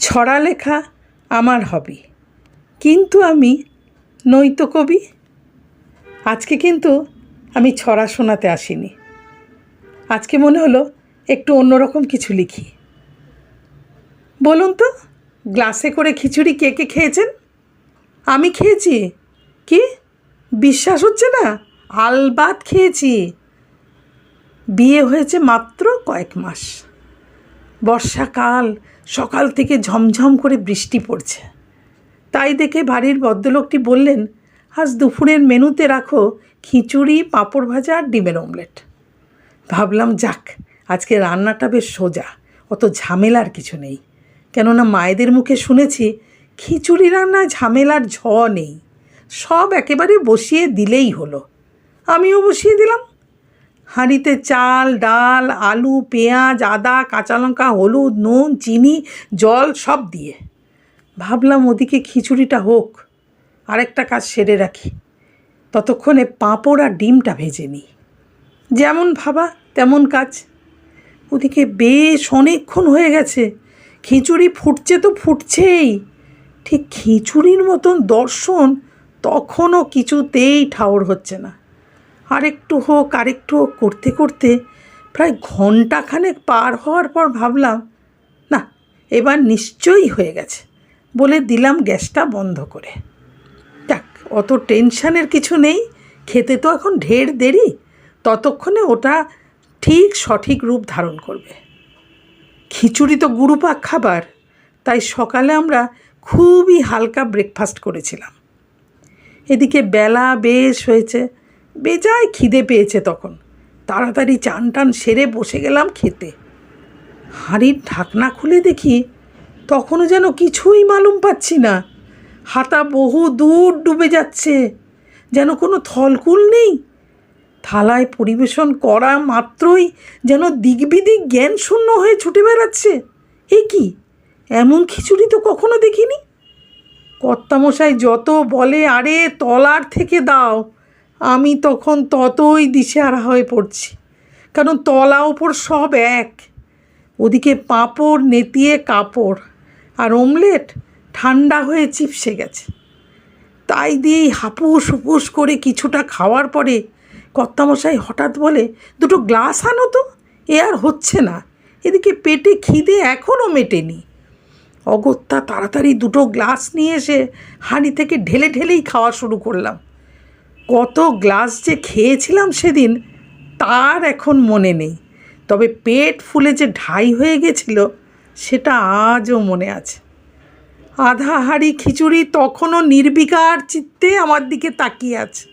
ছড়া লেখা আমার হবি। কিন্তু আমি নৈত কবি। আজকে কিন্তু আমি ছড়া শোনাতে আসিনি। আজকে মনে হলো একটু অন্যরকম কিছু লিখি। বলুন তো, গ্লাসে করে খিচুড়ি কে কে খেয়েছেন? আমি খেয়েছি। কি? বিশ্বাস হচ্ছে না? আলবাত খেয়েছি। বিয়ে হয়েছে মাত্র কয়েক মাস। বর্ষাকাল সকাল থেকে ঝমঝম করে বৃষ্টি পড়ছে। তাই দেখে বাড়ির ভদ্রলোকটি বললেন, আজ দুপুরের মেনুতে রাখো খিচুড়ি, পাঁপড় ভাজা আর ডিমের অমলেট। ভাবলাম, যাক, আজকে রান্নাটা বেশ সোজা, অত ঝামেলার কিছু নেই। কেননা মায়েদের মুখে শুনেছি খিচুড়ি রান্নায় ঝামেলার ঝ নেই। সব একেবারে বসিয়ে দিলেই হলো। আমিও বসিয়ে দিলাম হাঁড়িতে চাল, ডাল, আলু, পেঁয়াজ, আদা, কাঁচা লঙ্কা, হলুদ, নুন, চিনি, জল সব দিয়ে। ভাবলাম ওদিকে খিচুড়িটা হোক, আরেকটা কাজ সেরে রাখি। ততক্ষণে পাঁপড় আর ডিমটা ভেজে নিই। যেমন ভাবা, তেমন কাজ। ওদিকে বেশ অনেকক্ষণ হয়ে গেছে, খিচুড়ি ফুটছে তো ফুটছেই। ঠিক খিচুড়ির মতন দর্শন তখনও কিছুতেই ঠাউর হচ্ছে না। আরেকটু হোক আরেকটু হোক করতে করতে প্রায় ঘন্টাখানেক পার হওয়ার পর ভাবলাম, না, এবার নিশ্চয়ই হয়ে গেছে। বলে দিলাম গ্যাসটা বন্ধ করে। যাক, অত টেনশানের কিছু নেই, খেতে তো এখন ঢের দেরি, ততক্ষণে ওটা ঠিক সঠিক রূপ ধারণ করবে। খিচুড়ি তো গুরুপাক খাবার, তাই সকালে আমরা খুবই হালকা ব্রেকফাস্ট করেছিলাম। এদিকে বেলা বেশ হয়েছে বেজায় খিদে পেয়েছে তখন। তাড়াতাড়ি চান টান সেরে বসে গেলাম খেতে। হাঁড়ির ঢাকনা খুলে দেখি তখনও যেন কিছুই মালুম পাচ্ছি না। হাতা বহু দূর ডুবে যাচ্ছে, যেন কোনো থলকুল নেই। থালায় পরিবেশন করা মাত্রই যেন দিগবিদিক জ্ঞান শূন্য হয়ে ছুটে বেড়াচ্ছে। এ কি? এমন খিচুড়ি তো কখনো দেখিনি? কর্তামশাই যত বলে আরে তলার থেকে দাও। আমি তখন ততই দিশেহারা হয়ে পড়ছি। কারণ তলা ওপর সব এক। ওদিকে পাঁপড় নেতিয়ে কাপড় আর অমলেট ঠান্ডা হয়ে চিপসে গেছে। তাই দিয়েই হাপুস হুপুস করে কিছুটা খাওয়ার পরে কর্তামশাই হঠাৎ বলে, দুটো গ্লাস আনো তো, এ আর হচ্ছে না। এদিকে পেটে খিদে এখনও মেটেনি। অগত্যা তাড়াতাড়ি দুটো গ্লাস নিয়ে এসে হাঁড়ি থেকে ঢেলে ঢেলেই খাওয়া শুরু করলাম। কত গ্লাস যে খেয়েছিলাম সেদিন, তার এখন মনে নেই। তবে পেট ফুলে যে ঢাই হয়ে গেছিল, সেটা আজও মনে আছে। আধা হাঁড়ি খিচুড়ি তখনও নির্বিকার চিত্তে আমার দিকে তাকিয়ে আছে।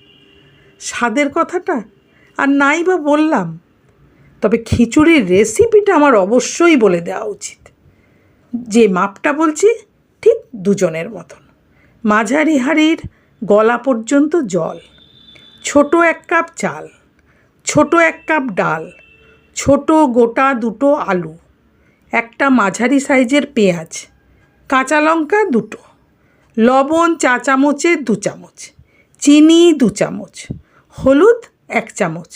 স্বাদের কথাটা আর নাই বা বললাম, তবে খিচুড়ির রেসিপিটা আমার অবশ্যই বলে দেওয়া উচিত। যে মাপটা বলছি, ঠিক দুজনের মতন। মাঝারি হাঁড়ির গলা পর্যন্ত জল। ছোট এক কাপ চাল, ছোট এক কাপ ডাল, ছোট গোটা দুটো আলু, একটা মাঝারি সাইজের পেঁয়াজ, কাঁচা লঙ্কা দুটো, লবণ চা চামচে দু চামচ, চিনি দু চামচ, হলুদ এক চামচ,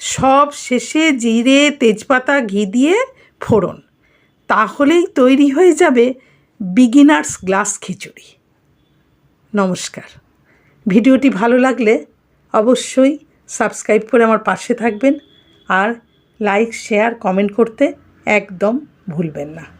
সব শেষে জিরে, তেজপাতা, ঘি দিয়ে ফোড়ন। তাহলেই তৈরি হয়ে যাবে বিগিনার্স গ্লাস খিচুড়ি। নমস্কার। ভিডিওটি ভালো লাগলে অবশ্যই সাবস্ক্রাইব করে আমার পাশে থাকবেন আর লাইক শেয়ার কমেন্ট করতে একদম ভুলবেন না।